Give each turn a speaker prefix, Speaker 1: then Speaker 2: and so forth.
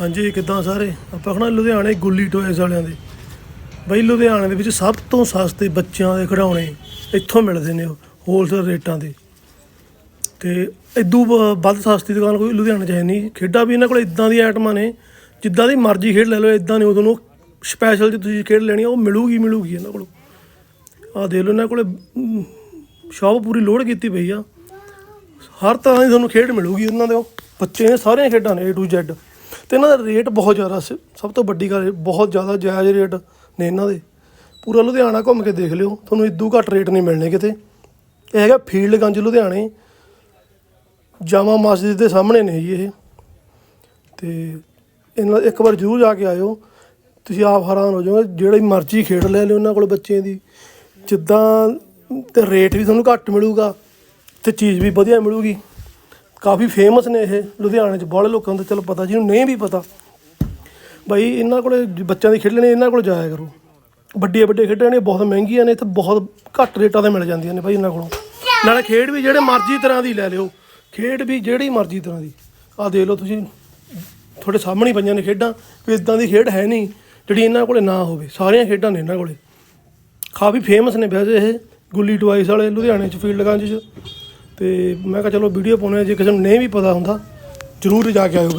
Speaker 1: ਹਾਂਜੀ, ਕਿੱਦਾਂ ਸਾਰੇ? ਆਪਾਂ ਖਣਾ ਲੁਧਿਆਣੇ ਗੁੱਲੀ ਟੋਇਸ ਵਾਲਿਆਂ ਦੇ। ਬਈ ਲੁਧਿਆਣੇ ਦੇ ਵਿੱਚ ਸਭ ਤੋਂ ਸਸਤੇ ਬੱਚਿਆਂ ਦੇ ਖਿਡੌਣੇ ਇੱਥੋਂ ਮਿਲਦੇ ਨੇ ਹੋਲਸੇਲ ਰੇਟਾਂ ਤੇ ਤੇ ਇਦੋਂ ਵ- ਵੱਧ ਸਸਤੀ ਦੁਕਾਨ ਕੋਈ ਲੁਧਿਆਣੇ 'ਚ ਹੈ ਨਹੀਂ। ਖੇਡਾਂ ਵੀ ਇਹਨਾਂ ਕੋਲ ਇਦਾਂ ਦੀਆਂ ਆਈਟਮਾਂ ਨੇ, ਜਿੱਦਾਂ ਦੀ ਮਰਜ਼ੀ ਖੇਡ ਲੈ ਲਓ ਇਦਾਂ ਨਹੀਂ ਤੁਹਾਨੂੰ ਸਪੈਸ਼ਲ ਜੇ ਤੁਸੀਂ ਖੇਡ ਲੈਣੀ ਉਹ ਮਿਲੂਗੀ ਮਿਲੂਗੀ ਇਹਨਾਂ ਕੋਲ। ਆਹ ਦੇਖ ਲਓ ਇਹਨਾਂ ਕੋਲੇ ਸ਼ੌਪ ਪੂਰੀ ਲੋਡ ਕੀਤੀ ਪਈ ਆ। ਹਰ ਤਰ੍ਹਾਂ ਦੀ ਤੁਹਾਨੂੰ ਖੇਡ ਮਿਲੂਗੀ ਉਹਨਾਂ ਦੇ ਉਹ। ਬੱਚੇ ਨੇ ਸਾਰੀਆਂ ਖੇਡਾਂ ਨੇ A to Z ਤੇ ਇਹਨਾਂ ਦਾ ਰੇਟ ਬਹੁਤ ਜ਼ਿਆਦਾ ਸ- ਸਭ ਤੋਂ ਵੱਡੀ ਗੱਲ ਬਹੁਤ ਜ਼ਿਆਦਾ ਜਾਇਜ਼ ਰੇਟ ਨੇ ਇਹਨਾਂ ਦੇ। ਪੂਰਾ ਲੁਧਿਆਣਾ ਘੁੰਮ ਕੇ ਦੇਖ ਲਿਓ, ਤੁਹਾਨੂੰ ਇਦੋਂ ਘੱਟ ਰੇਟ ਨਹੀਂ ਮਿਲਣੇ ਕਿਤੇ। ਇਹ ਹੈਗਾ ਫੀਲਡਗੰਜ ਲੁਧਿਆਣੇ। ਜਾਮਾ ਮਸਜਿਦ ਦੇ ਸਾਹਮਣੇ ਨੇ ਜੀ ਇਹ। ਤੇ ਇਹਨਾਂ, ਇੱਕ ਵਾਰ ਜ਼ਰੂਰ ਜਾ ਕੇ ਆਇਓ। ਤੁਸੀਂ ਆਪ ਹੈਰਾਨ ਹੋ ਜਾਓਗੇ, ਜਿਹੜੀ ਮਰਜ਼ੀ ਖੇਡ ਲੈ ਲਿਓ ਉਹਨਾਂ ਕੋਲ ਬੱਚਿਆਂ ਦੀ। ਜਿੱਦਾਂ ਤੇ ਰੇਟ ਵੀ ਤੁਹਾਨੂੰ ਘੱਟ ਮਿਲੂਗਾ ਤੇ ਚੀਜ਼ ਵੀ ਵਧੀਆ ਮਿਲੂਗੀ। ਕਾਫੀ ਫੇਮਸ ਨੇ ਇਹ, ਲੁਧਿਆਣੇ 'ਚ ਬਹੁਤ ਲੋਕਾਂ ਨੂੰ ਤਾਂ ਚਲੋ ਪਤਾ, ਜਿਹਨੂੰ ਨਹੀਂ ਵੀ ਪਤਾ। ਬਾਈ, ਇਹਨਾਂ ਕੋਲੇ ਬੱਚਿਆਂ ਦੀ ਖੇਡਣੇ ਇਹਨਾਂ ਕੋਲ ਜਾਇਆ ਕਰੋ। ਵੱਡੀਆਂ ਵੱਡੀਆਂ ਖੇਡਾਂ ਨੇ, ਬਹੁਤ ਮਹਿੰਗੀਆਂ ਨੇ, ਇੱਥੇ ਬਹੁਤ ਘੱਟ ਰੇਟਾਂ ਤੇ ਮਿਲ ਜਾਂਦੀਆਂ ਨੇ ਬਾਈ ਇਹਨਾਂ ਕੋਲੋਂ। ਨਾਲੇ ਖੇਡ ਵੀ ਜਿਹੜੇ ਮਰਜ਼ੀ ਤਰ੍ਹਾਂ ਦੀ ਲੈ ਲਿਓ, ਖੇਡ ਵੀ ਜਿਹੜੀ ਮਰਜ਼ੀ ਤਰ੍ਹਾਂ ਦੀ। ਆਹ ਦੇਖ ਲਓ ਤੁਸੀਂ, ਤੁਹਾਡੇ ਸਾਹਮਣੇ ਪਈਆਂ ਨੇ ਖੇਡਾਂ ਕੋਈ ਇਦਾਂ ਦੀ ਖੇਡ ਹੈ ਨਹੀਂ, ਜਿਹੜੀ ਇਹਨਾਂ ਕੋਲੇ ਨਾ ਹੋਵੇ। ਸਾਰੀਆਂ ਖੇਡਾਂ ਨੇ ਇਹਨਾਂ ਕੋਲੇ। ਕਾਫੀ ਫੇਮਸ ਨੇ ਵੈਸੇ ਇਹ, ਗੁੱਲੀ ਟਵਾਈਸ ਵਾਲੇ, ਲੁਧਿਆਣੇ ਚ, ਫੀਲਡ ਫੀਲਡਗੰਜ ਚ। ਤੇ ਮੈਂ ਕਿਹਾ ਚਲੋ ਵੀਡੀਓ ਪਾਉਣੇ ਜੇ ਕਿਸੇ ਨੂੰ ਨਹੀਂ ਵੀ ਪਤਾ ਹੁੰਦਾ, ਜ਼ਰੂਰ ਜਾ ਕੇ ਆਇਓ ਬਈ।